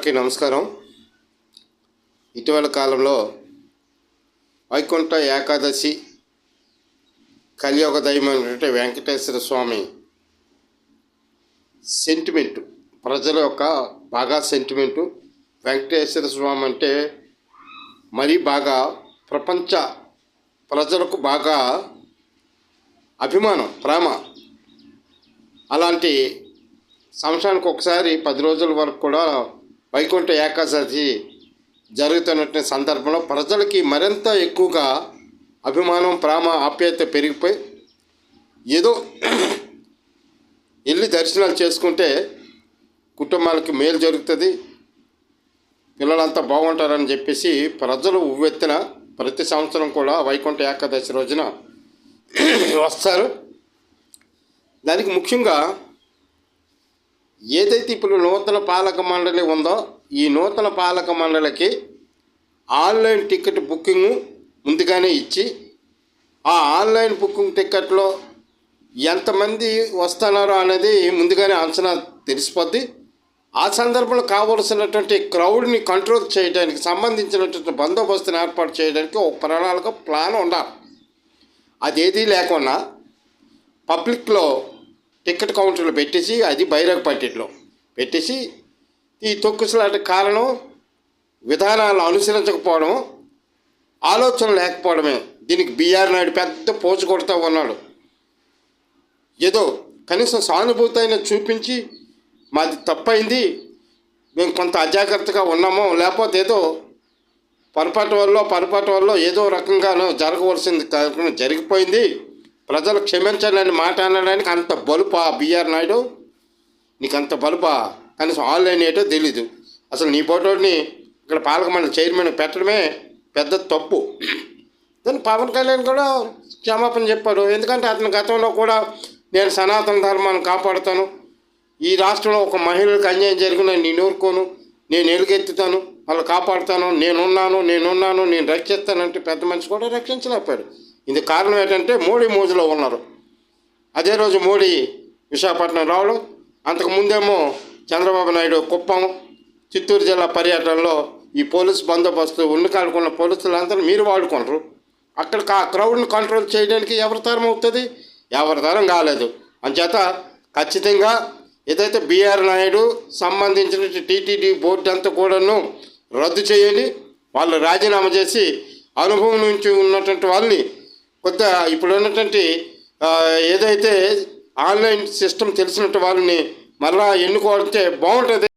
అందరికీ నమస్కారం. ఇటీవల కాలంలో వైకుంఠ ఏకాదశి కలియుగ దైవమైనటువంటి వెంకటేశ్వర స్వామి సెంటిమెంటు ప్రజల యొక్క బాగా సెంటిమెంటు వెంకటేశ్వర స్వామి అంటే మరీ బాగా ప్రపంచ ప్రజలకు బాగా అభిమానం ప్రేమ. అలాంటి సంవత్సరానికి ఒకసారి పది రోజుల వరకు కూడా వైకుంఠ ఏకాదశి జరుగుతున్నటువంటి సందర్భంలో ప్రజలకి మరింత ఎక్కువగా అభిమానం ప్రేమ ఆప్యాయత పెరిగిపోయి ఏదో వెళ్ళి దర్శనాలు చేసుకుంటే కుటుంబాలకి మేలు జరుగుతుంది పిల్లలంతా బాగుంటారని చెప్పేసి ప్రజలు ఉవ్వెత్తిన ప్రతి సంవత్సరం కూడా వైకుంఠ ఏకాదశి రోజున వస్తారు. దానికి ముఖ్యంగా ఏదైతే ఇప్పుడు నూతన పాలక మండలి ఉందో ఈ నూతన పాలక మండలికి ఆన్లైన్ టికెట్ బుకింగ్ ముందుగానే ఇచ్చి ఆ ఆన్లైన్ బుకింగ్ టికెట్లో ఎంతమంది వస్తున్నారో అనేది ముందుగానే అంచనా తెలిసిపోద్ది. ఆ సందర్భంలో కావలసినటువంటి క్రౌడ్ని కంట్రోల్ చేయడానికి సంబంధించినటువంటి బందోబస్తుని ఏర్పాటు చేయడానికి ఒక ప్రణాళిక ప్లాన్ ఉండాలి. అదేదీ లేకుండా పబ్లిక్లో టికెట్ కౌంటర్లో పెట్టేసి అది బైరాగ్ పట్టిలో పెట్టేసి ఈ తొక్కుసలాట కారణం విధానాలు అనుసరించకపోవడం ఆలోచన లేకపోవడమే. దీనికి బీఆర్ నాయుడు పెద్ద పోచు కొడుతూ ఉన్నాడు. ఏదో కనీసం సానుభూతి అయినా చూపించి మాది తప్పైంది మేము కొంత అజాగ్రత్తగా ఉన్నామో లేకపోతే ఏదో పొరపాటు వల్ల పొరపాటు వల్ల ఏదో రకంగానో జరగవలసింది కార్యక్రమం జరిగిపోయింది. ప్రజలు క్షమించాలని మాట అనడానికి అంత బలుపా బిఆర్ నాయుడు? నీకు అంత బలుపా? కనీసం ఆన్లైన్ ఏంటో తెలీదు. అసలు నీ ఫోటోని ఇక్కడ పాలక మండలి చైర్మన్ పెట్టడమే పెద్ద తప్పు. దాన్ని పవన్ కళ్యాణ్ కూడా క్షమాపణ చెప్పాడు. ఎందుకంటే అతని గతంలో కూడా నేను సనాతన ధర్మాన్ని కాపాడుతాను. ఈ రాష్ట్రంలో ఒక మహిళలకు అన్యాయం జరిగిన నేను ఊరుకోను నేను ఎలుగెత్తుతాను వాళ్ళు కాపాడుతాను నేనున్నాను నేనున్నాను నేను రక్షిస్తానంటే పెద్ద మనిషి కూడా రక్షించలేకపోయాడు. ఇది కారణం ఏంటంటే మోడీ మోజులో ఉన్నారు. అదే రోజు మోడీ విశాఖపట్నం రావడం అంతకు ముందేమో చంద్రబాబు నాయుడు కుప్పం చిత్తూరు జిల్లా పర్యటనలో ఈ పోలీస్ బందోబస్తు ఉండికాడుకున్న పోలీసులందరూ మీరు వాడుకుంటారు అక్కడ ఆ క్రౌడ్ని కంట్రోల్ చేయడానికి ఎవరి తరం అవుతుంది? ఎవరి తరం కాలేదు. అంచేత ఖచ్చితంగా ఏదైతే బీఆర్ నాయుడు సంబంధించిన టీటీడీ బోర్డు అంతా కూడాను రద్దు చేయండి వాళ్ళు రాజీనామా చేసి అనుభవం నుంచి ఉన్నటువంటి వాళ్ళని కొత్త ఇప్పుడు ఉన్నటువంటి ఏదైతే ఆన్లైన్ సిస్టమ్ తెలిసినట్టు వాళ్ళని మళ్ళా ఎన్నుకోవాలంటే బాగుంటుంది.